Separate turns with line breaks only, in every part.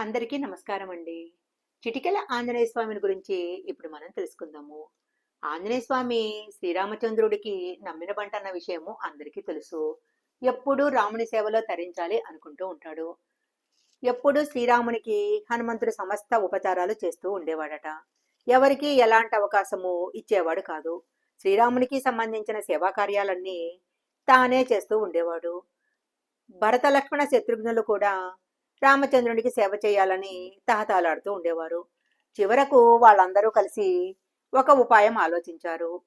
అందరికీ నమస్కారం అండి చిటికెల ఆంజనేయ స్వామిని గురించి ఇప్పుడు మనం తెలుసుకుందాము. ఆంజనేయ స్వామి శ్రీరామచంద్రుడికి నమ్మిన బంట అన్న విషయము అందరికీ తెలుసు. ఎప్పుడూ రాముని సేవలో తరించాలి అనుకుంటూ ఉంటాడు. ఎప్పుడూ శ్రీరామునికి హనుమంతుడు సమస్త ఉపచారాలు చేస్తూ ఉండేవాడట. ఎవరికి ఎలాంటి అవకాశము ఇచ్చేవాడు కాదు. శ్రీరామునికి సంబంధించిన సేవా కార్యాలన్నీ తానే చేస్తూ ఉండేవాడు. భరత లక్ష్మణ శత్రుఘ్నులు కూడా రామచంద్రునికి సేవ చేయాలని తహతాలాడుతూ ఉండేవారు. చివరకు వాళ్ళందరూ కలిసి ఒక ఉపాయం ఆలోచించారు.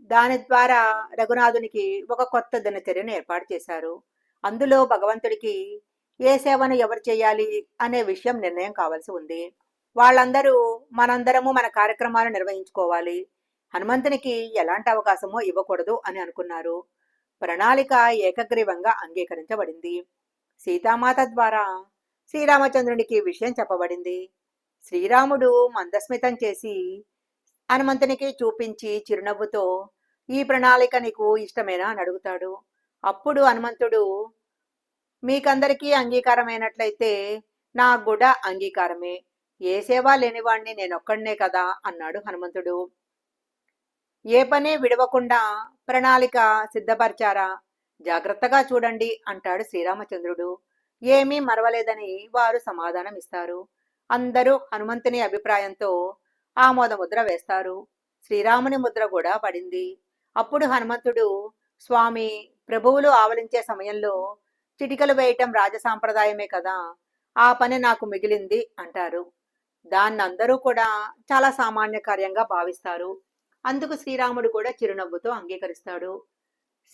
దాని ద్వారా రఘునాథునికి ఒక కొత్త దినచర్యను ఏర్పాటు చేశారు. అందులో భగవంతుడికి ఏ సేవను ఎవరు చేయాలి అనే విషయం నిర్ణయం కావాల్సి ఉంది. వాళ్ళందరూ మనందరము మన కార్యక్రమాలు నిర్వహించుకోవాలి. హనుమంతునికి ఎలాంటి అవకాశమో ఇవ్వకూడదు అని అనుకున్నారు. ప్రణాళిక ఏకగ్రీవంగా అంగీకరించబడింది. సీతామాత ద్వారా శ్రీరామచంద్రునికి విషయం చెప్పబడింది. శ్రీరాముడు మందస్మితం చేసి హనుమంతునికి చూపించి చిరునవ్వుతో ఈ ప్రణాళిక నీకు ఇష్టమేనా? అని అడుగుతాడు. అప్పుడు హనుమంతుడు మీకందరికీ అంగీకారమైనట్లయితే నా కూడా అంగీకారమే. ఏ సేవ లేనివాణ్ణి నేనొక్కడనే కదా? అన్నాడు హనుమంతుడు. ఏ పని విడవకుండా ప్రణాళిక సిద్ధపరిచారా? జాగ్రత్తగా చూడండి అంటాడు శ్రీరామచంద్రుడు. ఏమీ మరవలేదని వారు సమాధానం ఇస్తారు అందరూ హనుమంతుని అభిప్రాయంతో ఆమోద ముద్ర వేస్తారు. శ్రీరాముని ముద్ర కూడా పడింది. అప్పుడు హనుమంతుడు స్వామి ప్రభువులు ఆవలించే సమయంలో చిటికలు వేయటం రాజసాంప్రదాయమే కదా ఆ పని నాకు మిగిలింది అంటారు. దాన్ని అందరూ కూడా చాలా సామాన్య కార్యంగా భావిస్తారు. అందుకు శ్రీరాముడు కూడా చిరునవ్వుతో అంగీకరిస్తాడు.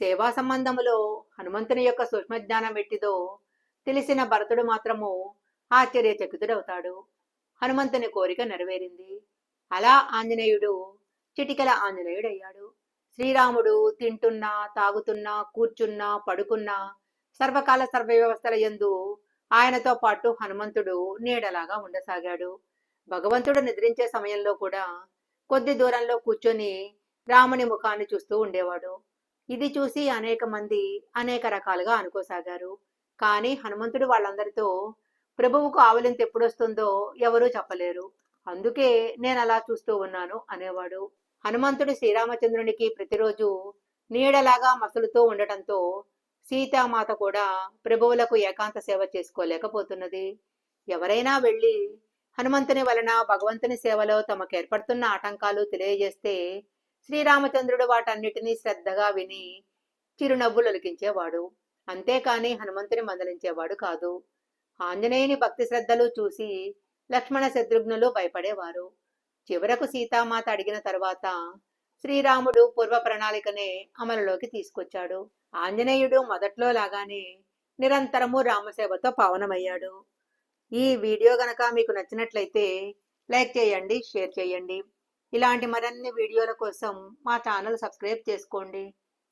సేవా సంబంధములో హనుమంతుని యొక్క సూక్ష్మజ్ఞానం ఎట్టిదో తెలిసిన భరతుడు మాత్రము ఆశ్చర్యచకితుడవుతాడు. హనుమంతుని కోరిక నెరవేరింది. అలా ఆంజనేయుడు చిటికల ఆంజనేయుడయ్యాడు. శ్రీరాముడు తింటున్నా తాగుతున్నా కూర్చున్నా పడుకున్నా సర్వకాల సర్వ వ్యవస్థల యందు ఆయనతో పాటు హనుమంతుడు నీడలాగా ఉండసాగాడు. భగవంతుడు నిద్రించే సమయంలో కూడా కొద్ది దూరంలో కూర్చొని రాముని ముఖాన్ని చూస్తూ ఉండేవాడు. ఇది చూసి అనేక మంది అనేక రకాలుగా అనుకోసాగారు. కానీ హనుమంతుడు వాళ్ళందరితో ప్రభువుకు ఆవలింత ఎప్పుడొస్తుందో ఎవరూ చెప్పలేరు. అందుకే నేను అలా చూస్తూ ఉన్నాను అనేవాడు. హనుమంతుడు శ్రీరామచంద్రునికి ప్రతిరోజు నీడలాగా మసలుతూ ఉండటంతో సీతామాత కూడా ప్రభువులకు ఏకాంత సేవ చేసుకోలేకపోతున్నది. ఎవరైనా వెళ్ళి హనుమంతుని వలన భగవంతుని సేవలో తమకు ఏర్పడుతున్న ఆటంకాలు తెలియజేస్తే శ్రీరామచంద్రుడు వాటన్నిటినీ శ్రద్ధగా విని చిరునవ్వులు ఒలికించేవాడు అంతేకాని హనుమంతుని మందలించేవాడు కాదు. ఆంజనేయుని భక్తి శ్రద్ధలు చూసి లక్ష్మణ శత్రుఘ్నులు భయపడేవారు. చివరకు సీతామాత అడిగిన తర్వాత శ్రీరాముడు పూర్వ ప్రణాళికనే అమలులోకి తీసుకొచ్చాడు. ఆంజనేయుడు మొదట్లో లాగానే నిరంతరము రామసేవతో పావనమయ్యాడు. ఈ వీడియో గనక మీకు నచ్చినట్లయితే లైక్ చేయండి షేర్ చేయండి. ఇలాంటి మరిన్ని వీడియోల కోసం మా ఛానల్ సబ్స్క్రైబ్ చేసుకోండి.